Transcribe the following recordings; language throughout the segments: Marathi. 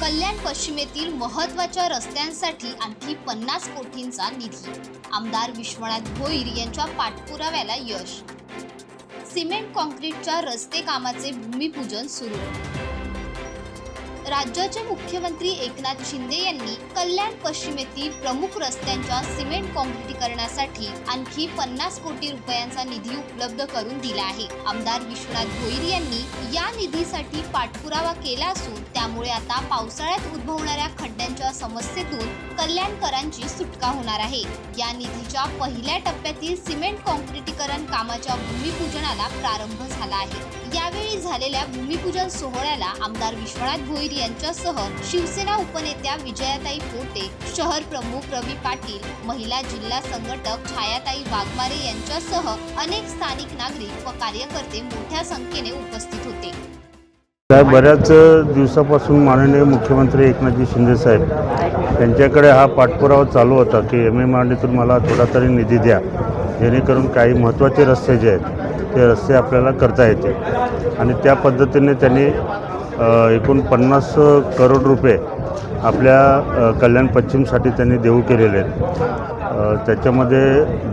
कल्याण पश्चिमेतील महत्त्वाच्या रस्त्यांसाठी आणखी पन्नास कोटींचा निधी. आमदार विश्वनाथ भोईर यांच्या पाठपुराव्याला यश. सिमेंट कॉन्क्रीटच्या रस्ते कामाचे भूमिपूजन सुरू राज्याचे मुख्यमंत्री एकनाथ शिंदे यांनी कल्याण पश्चिमेतील प्रमुख रस्त्यांच्या सिमेंट कॉन्क्रिटीकरणासाठी आणखी पन्नास कोटी रुपयांचा निधी उपलब्ध करून दिला आहे. आमदार विश्वनाथ भोईर यांनी या निधीसाठी पाठपुरावा केला असून त्यामुळे आता पावसाळ्यात उद्भवणाऱ्या खड्ड्यांच्या समस्येतून कल्याणकरांची सुटका होणार आहे. या निधीच्या पहिल्या टप्प्यातील सिमेंट कॉन्क्रिटीकरण कामाच्या भूमिपूजनाला प्रारंभ झाला आहे. यावेळी झालेल्या भूमिपूजन सोहळ्याला आमदार विश्वनाथ भोईर पाटील यांच्यासह शिवसेना उपनेत्या विजयाताई पोटे शहर प्रमुख रवी पाटील महिला जिल्हा संघटक छायाताई वाघमारे यांच्यासह अनेक स्थानिक नागरिक व कार्यकर्ते मोठ्या संख्येने उपस्थित होते. साहेब बऱ्याच दिवसापासून माननीय मुख्यमंत्री एकनाथजी शिंदे साहेब यांच्याकडे हा पाठपुरावा चालू होता की एम एम आरडीतून मला थोडा तरी निधी द्या. जेणेकरून काही महत्त्वाचे रस्ते जे आहेत ते रस्ते आपल्याला करता येते आणि त्या पद्धतीने त्यांनी एकूण पन्नास करोड रुपये आपल्या कल्याण पश्चिमसाठी त्यांनी देऊ केलेले आहेत. त्याच्यामध्ये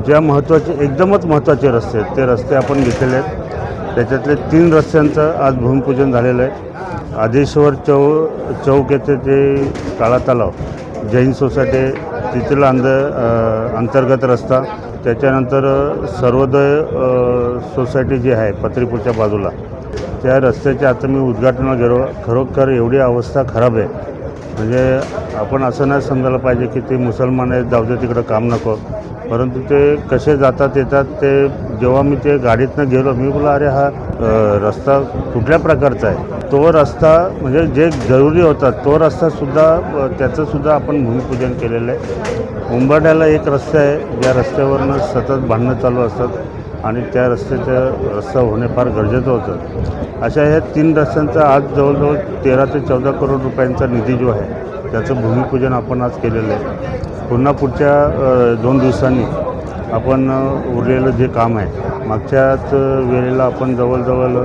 ज्या महत्त्वाचे एकदमच महत्त्वाचे रस्ते आहेत ते रस्ते आपण घेतलेले आहेत. त्याच्यातले तीन रस्त्यांचं आज भूमिपूजन झालेलं आहे. आदेश्वर चौ चौक येथे ते काळा तलाव जैन सोसायटी तिथला अंद अंतर्गत रस्ता त्याच्यानंतर सर्वोदय सोसायटी जी आहे पत्रीपूरच्या बाजूला त्या रस्त्याचे आता मी उद्घाटनाला गेलो. खरोखर एवढी अवस्था खराब आहे. म्हणजे आपण असं नाही समजायला पाहिजे की ते मुसलमान आहेत जाऊ दे तिकडं काम नको. परंतु ते कसे जातात येतात ते जेव्हा मी ते गाडीतनं गेलो मी बोला अरे हा रस्ता कुठल्या प्रकारचा आहे? तो रस्ता म्हणजे जे जरुरी होता तो रस्तासुद्धा त्याचंसुद्धा आपण भूमिपूजन केलेलं आहे. उंबरड्याला एक रस्ता आहे. ज्या रस्त्यावरनं सतत भांडणं चालू असतात. आणि त्या रस्त्याचं रस्ता होणे फार गरजेचं होतं. अशा ह्या तीन रस्त्यांचा आज जवळजवळ तेरा ते चौदा करोड रुपयांचा निधी जो आहे त्याचं भूमिपूजन आपण आज केलेलं आहे. पुन्हा पुढच्या दोन दिवसांनी आपण उरलेलं जे काम आहे मागच्याच वेळेला आपण जवळजवळ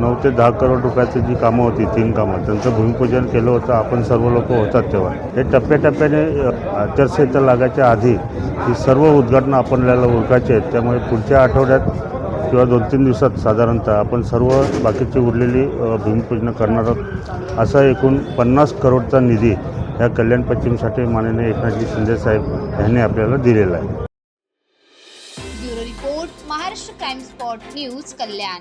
नऊ ते दहा करोड रुपयाची जी कामं होती तीन कामं त्यांचं भूमिपूजन केलं होतं आपण सर्व लोक होतात तेव्हा. हे टप्प्याटप्प्याने आचारसंहिता लागायच्या आधी ही सर्व उद्घाटनं आपल्याला ओळखायची आहेत. त्यामुळे पुढच्या आठवड्यात किंवा दोन तीन दिवसात साधारणतः आपण सर्व बाकीची उरलेली भूमिपूजनं करणार आहोत. असा एकूण पन्नास करोडचा निधी या कल्याण पश्चिमसाठी माननीय एकनाथजी शिंदे साहेब यांनी आपल्याला दिलेला आहे. Bureau report Maharashtra crime spot news Kalyan.